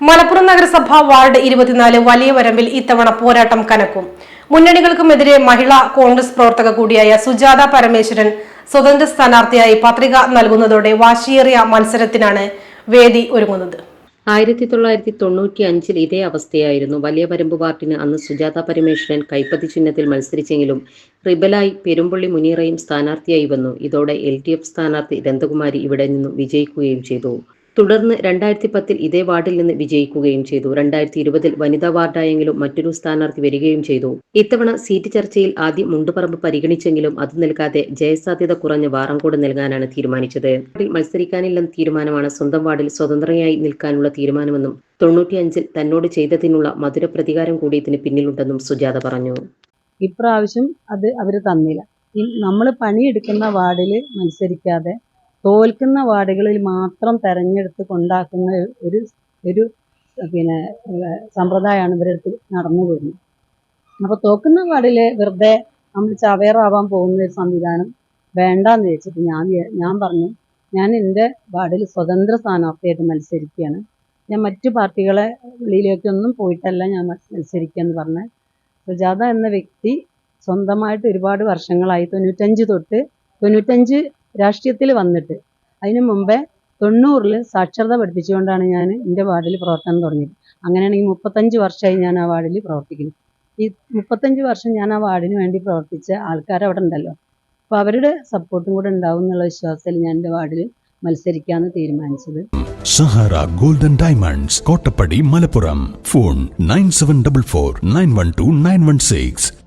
മലപ്പുറം നഗരസഭ വാർഡ് ഇരുപത്തിനാല് വലിയ വരമ്പിൽ ഇത്തവണ പോരാട്ടം കനക്കും. മുന്നണികൾക്കുമെതിരെ മഹിളാ കോൺഗ്രസ് പ്രവർത്തക കൂടിയായ സുജാത പരമേശ്വരൻ സ്വതന്ത്ര സ്ഥാനാർത്ഥിയായി പത്രിക നൽകുന്നതോടെ വാശിയേറിയ മത്സരത്തിനാണ് വേദി ഒരുങ്ങുന്നത്. ആയിരത്തി തൊള്ളായിരത്തി തൊണ്ണൂറ്റി അഞ്ചിൽ ഇതേ അവസ്ഥയായിരുന്നു. വലിയ പരമ്പ് പാർട്ടിന് അന്ന് സുജാത പരമേശ്വരൻ കൈപ്പത്തി ചിഹ്നത്തിൽ മത്സരിച്ചെങ്കിലും റിബലായി പെരുമ്പള്ളി മുനീറയും സ്ഥാനാർത്ഥിയായി വന്നു. ഇതോടെ എൽ ഡി എഫ് സ്ഥാനാർത്ഥി രന്തകുമാരി ഇവിടെ നിന്നും വിജയിക്കുകയും ചെയ്തു. തുടർന്ന് രണ്ടായിരത്തി പത്തിൽ ഇതേ വാർഡിൽ നിന്ന് വിജയിക്കുകയും ചെയ്തു. രണ്ടായിരത്തി ഇരുപതിൽ വനിതാ വാർഡായെങ്കിലും മറ്റൊരു സ്ഥാനാർത്ഥി വരികയും ചെയ്തു. ഇത്തവണ സീറ്റ് ചർച്ചയിൽ ആദ്യം മുണ്ടുപറമ്പ് പരിഗണിച്ചെങ്കിലും അത് നൽകാതെ ജയസാധ്യത കുറഞ്ഞ വാറങ്കോട് നൽകാനാണ് തീരുമാനിച്ചത്. വാർഡിൽ മത്സരിക്കാനില്ലെന്ന തീരുമാനമാണ് സ്വന്തം വാർഡിൽ സ്വതന്ത്രയായി നിൽക്കാനുള്ള തീരുമാനമെന്നും തൊണ്ണൂറ്റിയഞ്ചിൽ തന്നോട് ചെയ്തതിനുള്ള മധുര പ്രതികാരം കൂടി ഇതിന് പിന്നിലുണ്ടെന്നും സുജാത പറഞ്ഞു. ഇപ്രാവശ്യം അത് അവർ തന്നില്ല. നമ്മൾ പണിയെടുക്കുന്ന വാർഡിൽ മത്സരിക്കാതെ തോൽക്കുന്ന വാർഡുകളിൽ മാത്രം തെരഞ്ഞെടുത്ത് കൊണ്ടാക്കുന്ന ഒരു ഒരു പിന്നെ സമ്പ്രദായമാണ് ഇവരുടെ അടുത്ത് നടന്നു വരുന്നത് അപ്പോൾ തോക്കുന്ന വാർഡിൽ വെറുതെ നമ്മൾ ചവേറാവാൻ പോകുന്ന ഒരു സംവിധാനം വേണ്ടാന്ന് വെച്ചിട്ട് ഞാൻ ഞാൻ പറഞ്ഞു ഞാൻ എന്റെ വാർഡിൽ സ്വതന്ത്ര സ്ഥാനാർത്ഥിയായിട്ട് മത്സരിക്കുകയാണ്. ഞാൻ മറ്റു പാർട്ടികളെ വെളിയിലേക്കൊന്നും പോയിട്ടല്ല ഞാൻ മത്സരിക്കുകയെന്ന് പറഞ്ഞ്. സുജാത എന്ന വ്യക്തി സ്വന്തമായിട്ട് ഒരുപാട് വർഷങ്ങളായി തൊണ്ണൂറ്റഞ്ച് തൊട്ട് തൊണ്ണൂറ്റഞ്ച് രാഷ്ട്രീയത്തിൽ വന്നിട്ട്. അതിനു മുമ്പേ തൊണ്ണൂറിൽ സാക്ഷരത പഠിപ്പിച്ചുകൊണ്ടാണ് ഞാൻ എന്റെ വാർഡിൽ പ്രവർത്തനം തുടങ്ങിയത്. അങ്ങനെയാണെങ്കിൽ മുപ്പത്തഞ്ച് വർഷമായി ഞാൻ ആ വാർഡിൽ പ്രവർത്തിക്കുന്നു. ഈ മുപ്പത്തഞ്ച് വർഷം ഞാൻ ആ വാർഡിന് വേണ്ടി പ്രവർത്തിച്ച ആൾക്കാർ അവിടെ ഉണ്ടല്ലോ. അപ്പോൾ അവരുടെ സപ്പോർട്ടും കൂടെ ഉണ്ടാവും എന്നുള്ള വിശ്വാസത്തിൽ ഞാൻ എന്റെ വാർഡിൽ മത്സരിക്കാമെന്ന് തീരുമാനിച്ചത്. Sahara golden diamonds Kottappadi Malappuram. Phone nine seven double four nine one two nine one six.